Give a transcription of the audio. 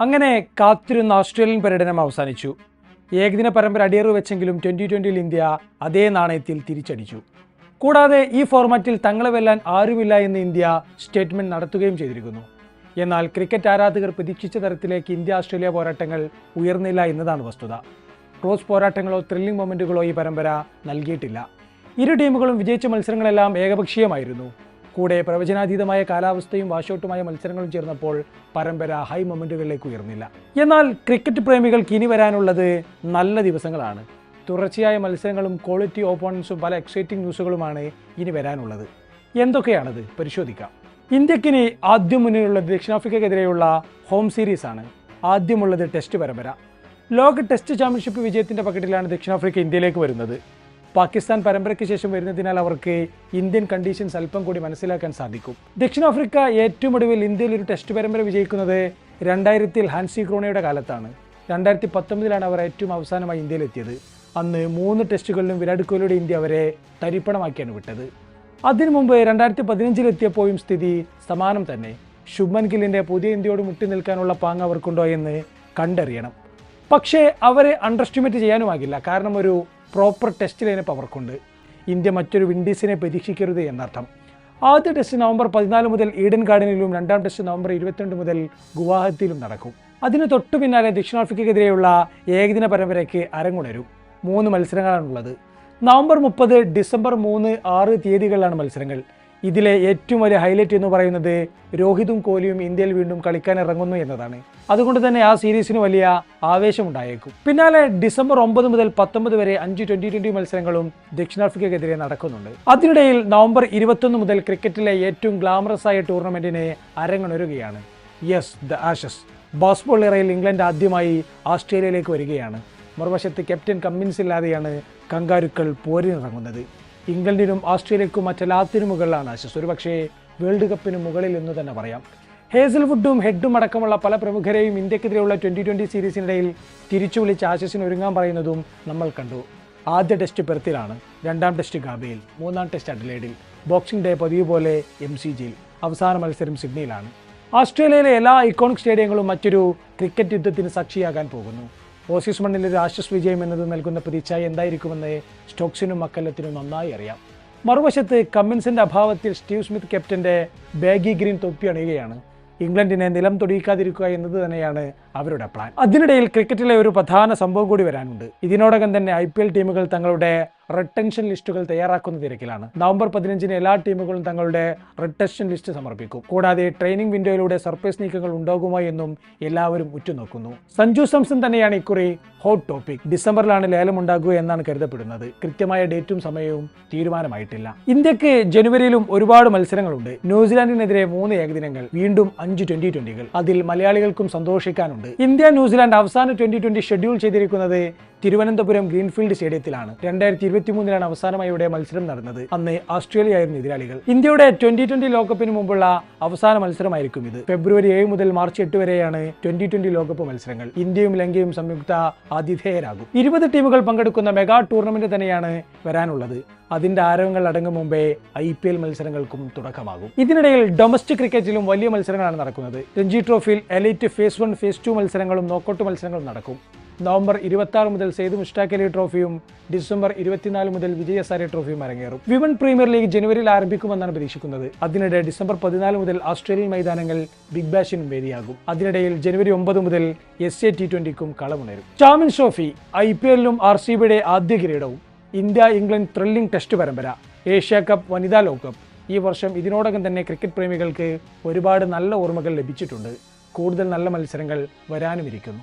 അങ്ങനെ കാത്തിരുന്ന ഓസ്ട്രേലിയൻ പര്യടനം അവസാനിച്ചു. ഏകദിന പരമ്പര അടിയറു വെച്ചെങ്കിലും ട്വന്റി ട്വന്റിയിൽ ഇന്ത്യ അതേ നാണയത്തിൽ തിരിച്ചടിച്ചു. കൂടാതെ ഈ ഫോർമാറ്റിൽ തങ്ങളെ വെല്ലാൻ ആരുമില്ല എന്ന് ഇന്ത്യ സ്റ്റേറ്റ്മെന്റ് നടത്തുകയും ചെയ്തിരിക്കുന്നു. എന്നാൽ ക്രിക്കറ്റ് ആരാധകർ പ്രതീക്ഷിച്ച തരത്തിലേക്ക് ഇന്ത്യ ഓസ്ട്രേലിയ പോരാട്ടങ്ങൾ ഉയർന്നില്ല എന്നതാണ് വസ്തുത. ക്രോസ് പോരാട്ടങ്ങളോ ത്രില്ലിംഗ് മൊമെന്റുകളോ ഈ പരമ്പര നൽകിയിട്ടില്ല. ഇരു ടീമുകളും വിജയിച്ച മത്സരങ്ങളെല്ലാം ഏകപക്ഷീയമായിരുന്നു. കൂടെ പ്രവചനാതീതമായ കാലാവസ്ഥയും വാഷൌട്ടുമായ മത്സരങ്ങളും ചേർന്നപ്പോൾ പരമ്പര ഹൈ മൊമെന്റുകളിലേക്ക് ഉയർന്നില്ല. എന്നാൽ ക്രിക്കറ്റ് പ്രേമികൾക്ക് ഇനി വരാനുള്ളത് നല്ല ദിവസങ്ങളാണ്. തുടർച്ചയായ മത്സരങ്ങളും ക്വാളിറ്റി ഓപ്പോണൻസും പല എക്സൈറ്റിംഗ് ന്യൂസുകളുമാണ് ഇനി വരാനുള്ളത്. എന്തൊക്കെയാണത്? പരിശോധിക്കാം. ഇന്ത്യക്കിനി ആദ്യം മുന്നിലുള്ളത് ദക്ഷിണാഫ്രിക്കക്കെതിരെയുള്ള ഹോം സീരീസാണ് ആദ്യമുള്ളത് ടെസ്റ്റ് പരമ്പര. ലോക ടെസ്റ്റ് ചാമ്പ്യൻഷിപ്പ് വിജയത്തിന്റെ പക്കറ്റിലാണ് ദക്ഷിണാഫ്രിക്ക ഇന്ത്യയിലേക്ക് വരുന്നത്. പാകിസ്ഥാൻ പരമ്പരയ്ക്ക് ശേഷം വരുന്നതിനാൽ അവർക്ക് ഇന്ത്യൻ കണ്ടീഷൻസ് അല്പം കൂടി മനസ്സിലാക്കാൻ സാധിക്കും. ദക്ഷിണാഫ്രിക്ക ഏറ്റവും ഒടുവിൽ ഇന്ത്യയിൽ ഒരു ടെസ്റ്റ് പരമ്പര വിജയിക്കുന്നത് രണ്ടായിരത്തിൽ ഹാൻസി ക്രോണയുടെ കാലത്താണ്. രണ്ടായിരത്തി പത്തൊമ്പതിലാണ് അവർ ഏറ്റവും അവസാനമായി ഇന്ത്യയിലെത്തിയത്. അന്ന് മൂന്ന് ടെസ്റ്റുകളിലും വിരാട് കോഹ്ലിയുടെ ഇന്ത്യ അവരെ തരിപ്പണമാക്കിയാണ് വിട്ടത്. അതിനു മുമ്പ് രണ്ടായിരത്തി പതിനഞ്ചിലെത്തിയപ്പോഴും സ്ഥിതി സമാനം തന്നെ. ശുഭ്മൻ ഗില്ലിന്റെ പുതിയ ഇന്ത്യയോട് മുട്ടി നിൽക്കാനുള്ള പാങ് അവർക്കുണ്ടോ എന്ന് കണ്ടറിയണം. പക്ഷേ അവരെ അണ്ടർ എസ്റ്റിമേറ്റ് ചെയ്യാനുമാകില്ല. കാരണം ഒരു പ്രോപ്പർ ടെസ്റ്റ് ലൈനപ്പ് അവർക്കുണ്ട് ഇന്ത്യ മറ്റൊരു വിൻഡീസിനെ പരീക്ഷിക്കരുത് എന്നർത്ഥം. ആദ്യ ടെസ്റ്റ് നവംബർ പതിനാല് മുതൽ ഈഡൻ ഗാർഡനിലും രണ്ടാം ടെസ്റ്റ് നവംബർ ഇരുപത്തിരണ്ട് മുതൽ ഗുവാഹത്തിയിലും നടക്കും. അതിന് തൊട്ടു പിന്നാലെ ദക്ഷിണാഫ്രിക്കയ്ക്കെതിരെയുള്ള ഏകദിന പരമ്പരയ്ക്ക് അരങ്ങുണരും. മൂന്ന് മത്സരങ്ങളാണുള്ളത്. നവംബർ മുപ്പത് ഡിസംബർ മൂന്ന് ആറ് തീയതികളിലാണ് മത്സരങ്ങൾ. ഇതിലെ ഏറ്റവും വലിയ ഹൈലൈറ്റ് എന്ന് പറയുന്നത് രോഹിതും കോഹ്ലിയും ഇന്ത്യയിൽ വീണ്ടും കളിക്കാൻ ഇറങ്ങുന്നു എന്നതാണ്. അതുകൊണ്ട് തന്നെ ആ സീരീസിന് വലിയ ആവേശമുണ്ടായേക്കും. പിന്നാലെ ഡിസംബർ ഒമ്പത് മുതൽ പത്തൊമ്പത് വരെ അഞ്ച് ട്വന്റി ട്വന്റി മത്സരങ്ങളും ദക്ഷിണാഫ്രിക്കയ്ക്കെതിരെ നടക്കുന്നുണ്ട്. അതിനിടയിൽ നവംബർ ഇരുപത്തൊന്ന് മുതൽ ക്രിക്കറ്റിലെ ഏറ്റവും ഗ്ലാമറസ് ആയ ടൂർണമെന്റിനെ അരങ്ങണരുകയാണ്. യെസ് ദ ആഷസ് ബാസ്ബോൾ ഇറയിൽ ഇംഗ്ലണ്ട് ആദ്യമായി ഓസ്ട്രേലിയയിലേക്ക് വരികയാണ്. മറുവശത്ത് ക്യാപ്റ്റൻ കമ്മിൻസ് ഇല്ലാതെയാണ് കങ്കാരുക്കൾ പോരിനിറങ്ങുന്നത്. ഇംഗ്ലണ്ടിനും ഓസ്ട്രേലിയക്കും മറ്റെല്ലാത്തിനും മുകളിലാണ് ആശസ്. ഒരുപക്ഷേ വേൾഡ് കപ്പിന് മുകളിൽ എന്ന് തന്നെ പറയാം. ഹേസൽവുഡും ഹെഡും അടക്കമുള്ള പല പ്രമുഖരെയും ഇന്ത്യക്കെതിരെയുള്ള ട്വന്റി ട്വന്റി സീരീസിനിടയിൽ തിരിച്ചു വിളിച്ച് ആശസിന് ഒരുങ്ങാൻ പറയുന്നതും നമ്മൾ കണ്ടു. ആദ്യ ടെസ്റ്റ് പെർത്തിലാണ് രണ്ടാം ടെസ്റ്റ് ഗാബയിൽ മൂന്നാം ടെസ്റ്റ് അഡ്ലേഡിൽ ബോക്സിംഗ് ഡേ പതിവ് പോലെ എം സി ജിയിൽ അവസാന മത്സരം സിഡ്നിയിലാണ്. ഓസ്ട്രേലിയയിലെ എല്ലാ ഇക്കോണിക് സ്റ്റേഡിയങ്ങളും മറ്റൊരു ക്രിക്കറ്റ് യുദ്ധത്തിന് സാക്ഷിയാകാൻ പോകുന്നു. ഓസീസ് മണ്ണിൽ ഒരു ആശ്വസ് വിജയം എന്നത് നൽകുന്ന പ്രതീക്ഷ എന്തായിരിക്കുമെന്ന് സ്റ്റോക്സിനും മക്കല്ലത്തിനും നന്നായി അറിയാം. മറുവശത്ത് കമ്മിൻസിന്റെ അഭാവത്തിൽ സ്റ്റീവ് സ്മിത്ത് ക്യാപ്റ്റന്റെ ബാഗി ഗ്രീൻ തൊപ്പി അണിയുകയാണ്. ഇംഗ്ലണ്ടിനെ നിലം തൊടിയിക്കാതിരിക്കുക എന്നത് തന്നെയാണ് അവരുടെ പ്ലാൻ അതിനിടയിൽ ക്രിക്കറ്റിലെ ഒരു പ്രധാന സംഭവം കൂടി വരാനുണ്ട്. ഇതിനോടകം തന്നെ ഐ ടീമുകൾ തങ്ങളുടെ റിട്ടൻഷൻ ലിസ്റ്റുകൾ തയ്യാറാക്കുന്ന തിരക്കിലാണ്. നവംബർ പതിനഞ്ചിന് എല്ലാ ടീമുകളും തങ്ങളുടെ റിട്ടൻഷൻ ലിസ്റ്റ് സമർപ്പിക്കും. കൂടാതെ ട്രെയിനിങ് വിൻഡോയിലൂടെ സർപ്രൈസ് നീക്കങ്ങൾ ഉണ്ടാകുമോ എന്നും എല്ലാവരും ഉറ്റുനോക്കുന്നു. സഞ്ജു സാംസൺ തന്നെയാണ് ഇക്കുറി ഹോട്ട് ടോപ്പിക് ഡിസംബറിലാണ് ലേലം ഉണ്ടാകുക എന്നാണ് കരുതപ്പെടുന്നത്. കൃത്യമായ ഡേറ്റും സമയവും തീരുമാനമായിട്ടില്ല. ഇന്ത്യയ്ക്ക് ജനുവരിയിലും ഒരുപാട് മത്സരങ്ങളുണ്ട്. ന്യൂസിലാൻഡിനെതിരെ മൂന്ന് ഏകദിനങ്ങൾ വീണ്ടും അഞ്ച് ട്വന്റി ട്വന്റികൾ അതിൽ മലയാളികൾക്കും സന്തോഷിക്കാനുണ്ട്. ഇന്ത്യ ന്യൂസിലാൻഡ് അവസാന ട്വന്റി ട്വന്റി ഷെഡ്യൂൾ ചെയ്തിരിക്കുന്നത് തിരുവനന്തപുരം ഗ്രീൻഫീൽഡ് സ്റ്റേഡിയത്തിലാണ് രണ്ടായിരത്തി ഇരുപത്തി മൂന്നിലാണ് അവസാനമായി ഇവിടെ മത്സരം നടന്നത്. അന്ന് ഓസ്ട്രേലിയ ആയിരുന്നു എതിരാളികൾ. ഇന്ത്യയുടെ ട്വന്റി ട്വന്റി ലോകകപ്പിന് മുമ്പുള്ള അവസാന മത്സരമായിരിക്കും ഇത്. ഫെബ്രുവരി ഏഴ് മുതൽ മാർച്ച് എട്ട് വരെയാണ് ട്വന്റി ട്വന്റി ലോകകപ്പ് മത്സരങ്ങൾ. ഇന്ത്യയും ലങ്കയും സംയുക്ത ആതിഥേയരാകും. ഇരുപത് ടീമുകൾ പങ്കെടുക്കുന്ന മെഗാ ടൂർണമെന്റ് തന്നെയാണ് വരാനുള്ളത്. അതിന്റെ ആരവങ്ങൾ അടങ്ങും മുമ്പേ ഐ പി എൽ മത്സരങ്ങൾക്കും തുടക്കമാകും. ഇതിനിടയിൽ ഡൊമസ്റ്റിക് ക്രിക്കറ്റിലും വലിയ മത്സരങ്ങളാണ് നടക്കുന്നത്. രഞ്ജി ട്രോഫിയിൽ elite phase one phase two മത്സരങ്ങളും നോക്കൌട്ട് മത്സരങ്ങളും നടക്കും. നവംബർ ഇരുപത്തി മുതൽ സെയ്ദ് മുഷ്ടാഖ് അലി ട്രോഫിയും ഡിസംബർ ഇരുപത്തിനാല് മുതൽ വിജയസാരി ട്രോഫിയും അരങ്ങേറും. വിമൻ പ്രീമിയർ ലീഗ് ജനുവരിയിൽ ആരംഭിക്കുമെന്നാണ് പ്രതീക്ഷിക്കുന്നത്. അതിനിടെ ഡിസംബർ പതിനാല് മുതൽ ഓസ്ട്രേലിയൻ മൈതാനങ്ങൾ ബിഗ് ബാഷിനും വേദിയാകും. അതിനിടയിൽ ജനുവരി ഒമ്പത് മുതൽ എസ് എ ടി ട്വന്റിക്കും കളമുണരും. ചാമ്പ്യൻസ് ട്രോഫി ഐ പി എല്ലിലും ആർ സി ബിയുടെ ആദ്യ കിരീടവും ഇന്ത്യ ഇംഗ്ലണ്ട് ത്രില്ലിംഗ് ടെസ്റ്റ് പരമ്പര ഏഷ്യ കപ്പ് വനിതാ ലോകകപ്പ് ഈ വർഷം ഇതിനോടകം തന്നെ ക്രിക്കറ്റ് പ്രേമികൾക്ക് ഒരുപാട് നല്ല ഓർമ്മകൾ ലഭിച്ചിട്ടുണ്ട്. കൂടുതൽ നല്ല മത്സരങ്ങൾ വരാനുമിരിക്കുന്നു.